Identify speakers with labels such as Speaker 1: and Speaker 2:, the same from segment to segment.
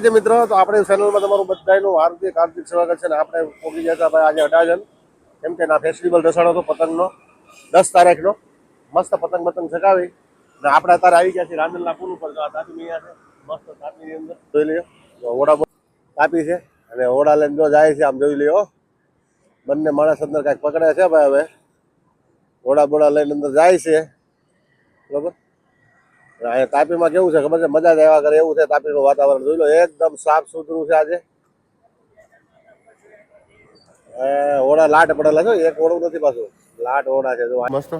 Speaker 1: જે મિત્રો. તો આપણે ચેનલમાં તમારું બધાનું હાર્દિક હાર્દિક સ્વાગત છે ને આપણે પહોંચી ગયા હતા આજે અઢાજન કેમ કે ના ફેસ્ટિવલ રસાણો હતો પતંગનો. દસ તારીખનો. મસ્ત પતંગ પતંગ ચગાવી. ને આપણે અત્યારે આવી ગયા છીએ રાંદલના પુલ ઉપર. તો તાપી છે. મસ્ત તાપીની અંદર. જોઈ તો ઓડા તાપી છે. અને ઓડા લઈને જો જાય છે, આમ જોઈ લ્યો. બંને માણસ અંદર કાંઈક પકડે છે ભાઈ હવે. ઓડા બોડા લઈને અંદર જાય છે. બરોબર? અહીંયા તાપીમાં કેવું છે ખબર છે? મજા જ કરે એવું છે તાપીનું વાતાવરણ. જોઈ લો, એકદમ સાફ સુથરું છે આજે. ઓડા લાટ પડેલા છે, એક ઓળું નથી પાછું. લાટ ઓડા છે મસ્ત.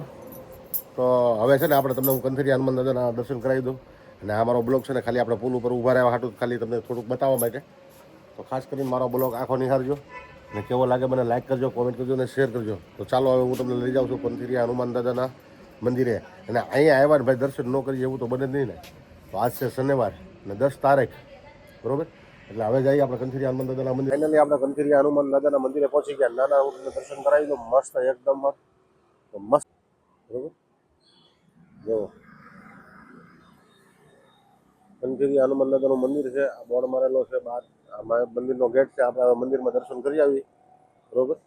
Speaker 1: તો હવે છે ને આપણે તમને હું કંથરી હનુમાન દાદાના દર્શન કરાવી દઉં. અને આ મારો બ્લોગ છે ને ખાલી આપણે પુલ ઉપર ઊભા રહેવા હાટું ખાલી તમને થોડુંક બતાવવા માટે. તો ખાસ કરીને મારો બ્લોગ આખો નિહાળજો. અને કેવો લાગે મને લાઈક કરજો કોમેન્ટ કરજો અને શેર કરજો. તો ચાલો, હવે હું તમને લઈ જાઉં છું કંથરી હનુમાન દાદાના મંદિરે. અને અહીંયા આવ્યા ને ભાઈ દર્શન ન કરીએ એવું તો બને નહીં ને. તો આજ છે શનિવાર ને દસ તારીખ. બરોબર? એટલે હવે જઈએ આપણે કંથિરી હનુમાન દાદાના મંદિર. ફાઇનલી આપણે કંથિરી હનુમાન દાદાના મંદિરે પહોંચી ગયા. નાના હું દર્શન કરાવી દઉં. મસ્ત એકદમ મસ્ત મસ્ત. બરોબર? જો. કંથિરી હનુમાન દાદાનું મંદિર છે. આ બોર્ડ મારેલો છે બહાર. મંદિરનો ગેટ છે. આપણે મંદિરમાં દર્શન કરી આવી બરોબર?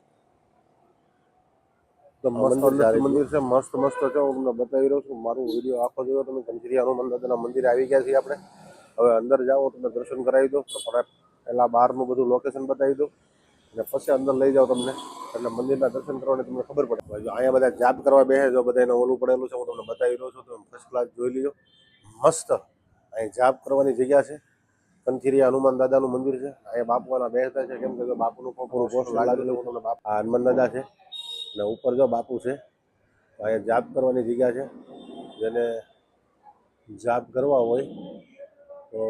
Speaker 1: મસ્ત મંદિર છે. મસ્ત મસ્ત છે. હું તમને બતાવી રહ્યો છું મારું વીડિયો આખો જોયો તમે કંચરી હનુમાન દાદાના મંદિરે આવી ગયા છીએ આપણે. હવે અંદર જાઓ તમને દર્શન કરાવી દો. પહેલાં બહારનું બધું લોકેશન બતાવી દો. અને પછી અંદર લઈ જાઓ તમને. એટલે મંદિરના દર્શન કરવાની તમને ખબર પડે. જો અહીંયા બધા જાપ કરવા બેસે જો બધા એને ઓલું પડેલું છે હું તમને બતાવી રહ્યો છું. તમે ફર્સ્ટ ક્લાસ જોઈ લીજો મસ્ત. અહીં જાપ કરવાની જગ્યા છે. કંથીરી હનુમાન દાદાનું મંદિર છે. અહીંયા બાપુના બેસતા છે કેમ કે બાપુનું પણ પૂરું પોસ્ટ લાગેલું તમને બાપ હનુમાન દાદા છે. અને ઉપર જો બાપુ છે અહીંયા જાપ કરવાની જગ્યા છે. જેને જાપ કરવા હોય તો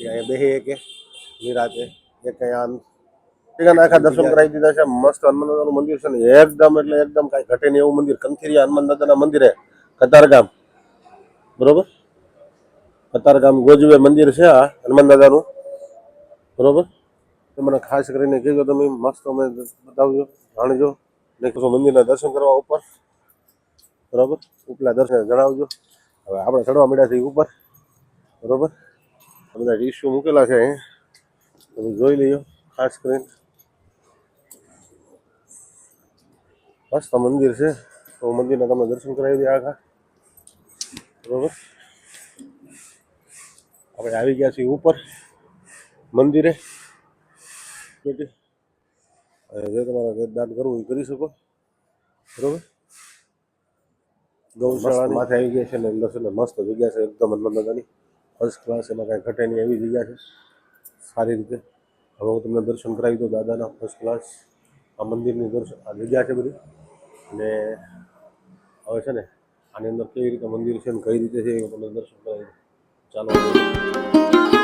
Speaker 1: એ અહીંયા બેસી કે નિરાતે એક અહીંયા આમ ટીકાના આખા દર્શન કરાવી દીધા છે. મસ્ત હનુમાન દાદાનું મંદિર છે ને એકદમ એટલે એકદમ કાંઈ ઘટે નહીં એવું મંદિર. કંથીરી હનુમાન દાદાના મંદિરે કતારગામ. બરોબર? કતારગામ ગોજવે મંદિર છે આ હનુમાન દાદાનું બરોબર? મને ખાસ કરીને કહેજો તમે મસ્ત અમે બતાવજો જાણજો. મંદિરના દર્શન કરવા ઉપર. બરોબર? ઉપલા દર્શન જણાવજો. હવે આપણે ચડવા મળ્યા છીએ ઉપર. બરોબર? બધા ઇશ્યુ મૂકેલા છે અહીંયા તમે જોઈ લઈએ ખાસ કરીને. મસ્ત મંદિર છે. તો મંદિરના તમને દર્શન કરાવી દે આખા. બરોબર? આપણે આવી ગયા છીએ ઉપર મંદિરે. જે તમારે દાન કરવું એ કરી શકો. બરોબર? ગૌશાળા માથે આવી ગયા છે ને અંદર છે ને મસ્ત જગ્યા છે એકદમ હનુમાન ફર્સ્ટ ક્લાસ એમાં કાંઈ ઘટે નહીં એવી જગ્યા છે. સારી રીતે. હવે હું તમને દર્શન કરાવી દઉં દાદાના ફર્સ્ટ ક્લાસ આ મંદિરની દર્શન આ જગ્યા છે બધી. અને હવે છે ને આની અંદર કેવી રીતે મંદિર છે ને કઈ રીતે છે એ તમને દર્શન કરાવી ચાલો.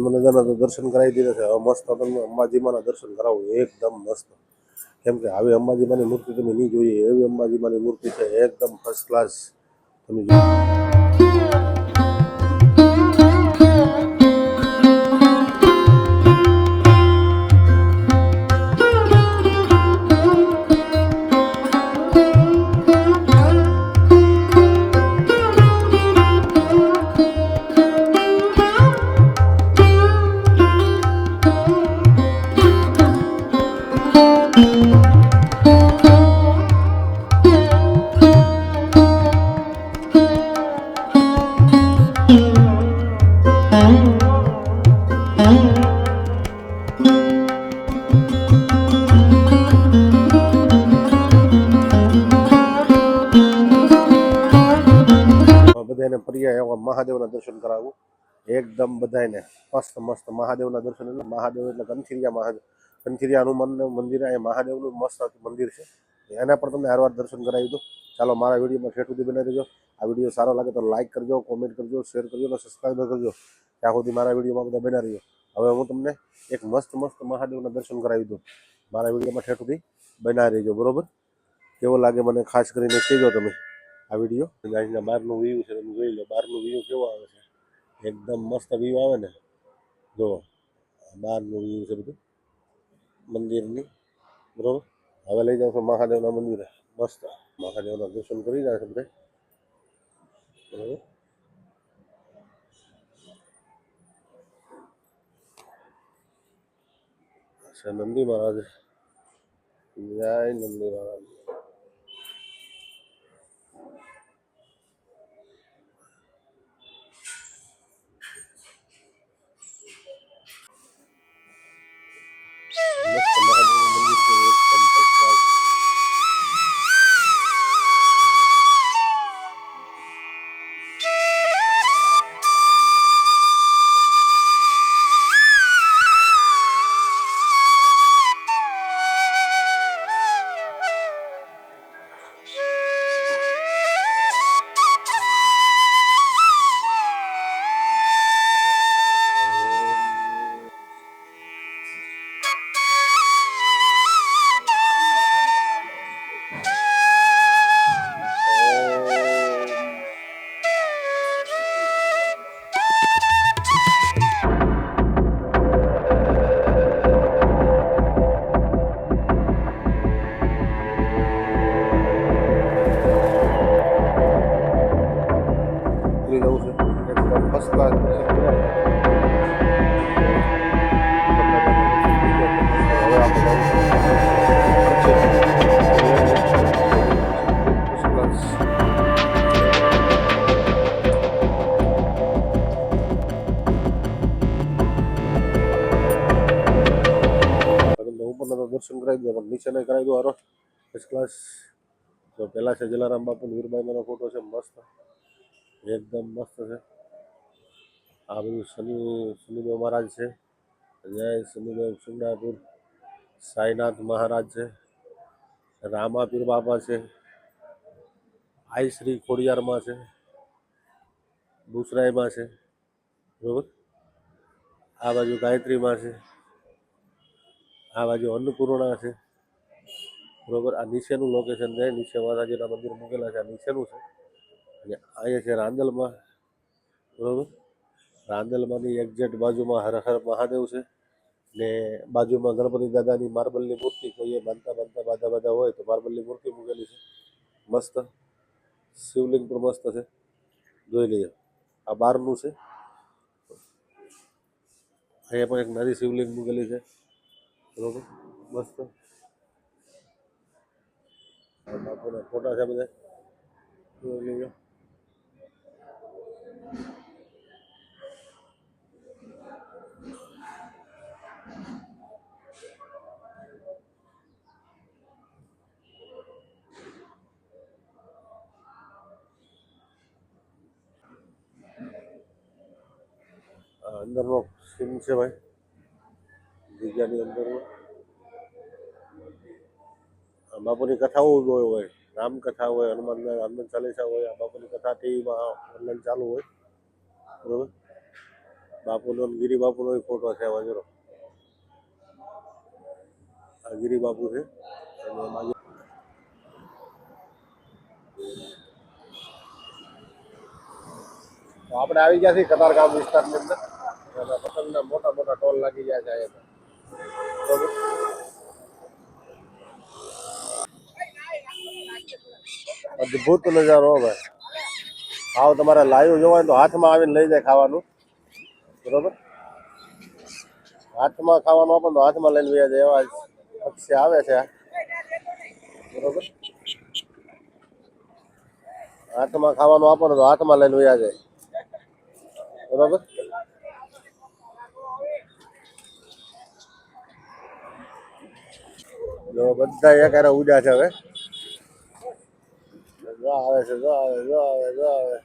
Speaker 1: હવે તમને હનુમાન તો દર્શન કરાવી દીધા છે. હવે મસ્ત તમને અંબાજીમાંના દર્શન કરાવું. એકદમ મસ્ત. કેમ કે આવી અંબાજીમાંની મૂર્તિ તમે નહીં જોઈએ, એવી અંબાજીમાંની મૂર્તિ છે. એકદમ ફર્સ્ટ ક્લાસ તમે જો પ્રિય એવા મહાદેવના દર્શન કરાવું. એકદમ બધાને મસ્ત મસ્ત મહાદેવના દર્શન એટલે મહાદેવ એટલે કંથિરિયા મહાદેવ. કંથિરિયા હનુમાનનું મંદિર એ મહાદેવનું મસ્ત મંદિર છે. એના પણ તમને હરવાર દર્શન કરાવી દો ચાલો મારા વિડીયોમાં ઠેઠ સુધી બનાવી દેજો. આ વીડિયો સારો લાગે તો લાઈક કરજો કોમેન્ટ કરજો શેર કરજો અને સબસ્ક્રાઈબ કરજો. ત્યાં સુધી મારા વિડીયોમાં બધા બનાવી રહ્યો હવે હું તમને એક મસ્ત મસ્ત મહાદેવના દર્શન કરાવી દઉં. મારા વિડીયોમાં ઠેઠ સુધી બનાવી રહેજો બરાબર? કેવો લાગે મને ખાસ કરીને કહેજો તમે. આ વીડિયો? ગાડીના બહારનું વ્યૂ છે, તમે જોઈ લો બહારનું વ્યૂ કેવો આવે છે? એકદમ મસ્ત વ્યૂ આવે ને. જો બહારનું વ્યૂ છે બધું. મંદિરની, બરોબર? હવે લઈ જાઉં છું મહાદેવના મંદિરે. મસ્ત. મહાદેવના દર્શન કરી જાય છે બધે. બરોબર? છે નંદી મહારાજ. જય નંદી મહારાજ. મસ્ત નીકળી જવું છે એકદમ ફર્સ્ટ ક્લાસ દર્શન કરવા હવે આપણે જવું છે ફર્સ્ટ ક્લાસ તમને ઉપરના તો દર્શન કરાવી દો પણ નીચે નહીં કરાવી દો હારો ફર્સ્ટ ક્લાસ તો પહેલા છે જલારામ બાપુ વીરબાઈમાંનો ફોટો છે મસ્ત એકદમ મસ્ત છે. આ બધું શનિ, શનિદેવ મહારાજ છે. જય શનિદેવ સુંદાપુર સાઈનાથ મહારાજ છે. રામાપીર બાપા છે. આઈ શ્રી ખોડિયારમાં છે. દુસરાઈમાં છે. બરોબર? આ બાજુ ગાયત્રીમાં છે. આ બાજુ અન્નપૂર્ણા છે. બરોબર? આ નીચેનું લોકેશન છે. નીચે માતાજીના મંદિર મૂકેલા છે. આ નીચેનું છે. અને અહીંયા છે રાંદલમાં, બરોબર? રાંદલમાંની એક્ઝેક્ટ બાજુમાં હર હર મહાદેવ છે. ને બાજુમાં ગણપતિ દાદાની માર્બલની મૂર્તિ કોઈએ બાંધતા બાંધતા બાધા બાધા હોય તો માર્બલની મૂર્તિ મૂકેલી છે. મસ્ત. શિવલિંગ પણ મસ્ત છે. જોઈ લઈએ. આ બારનું છે. અહીંયા પણ એક નાની શિવલિંગ મૂકેલી છે. બરોબર? મસ્ત. બાપુના ફોટા છે બધા. જોઈ લઈએ આ અંદરનો સીન છે ભાઈ જગ્યાની અંદરનો આ બાપુની કથાઓ હોય હોય રામકથા હોય હનુમાન હનુમાન ચાલીસા હોય આ બાપુની કથા ટીવીમાં ઓનલાઈન ચાલુ હોય બરોબર બાપુનો ને ગિરી બાપુનો ફોટો છે આ બાજુ આ ગિરી બાપુ છે અને બાજુ તો આપણે આવી ગયા છીએ કતારગામ વિસ્તારની અંદર. મોટા મોટા ટોલ લાગી ગયા છે અહીંયા બરોબર નજારો ભાઈ. આવો તમારે લાઈવ જોવાય તો હાથમાં આવીને લઈ જાય ખાવાનું. બરોબર? હાથમાં ખાવાનું આપો તો હાથમાં લઈને વ્યાજ એવા પક્ષી આવે છે બરોબર? હાથમાં ખાવાનું આપો ને તો હાથમાં લઈને વ્યાજ બરોબર? જો બધા એક હારે ઉડ્યા છે હવે. આવે છે, જો આવે જો આવે જો આવે.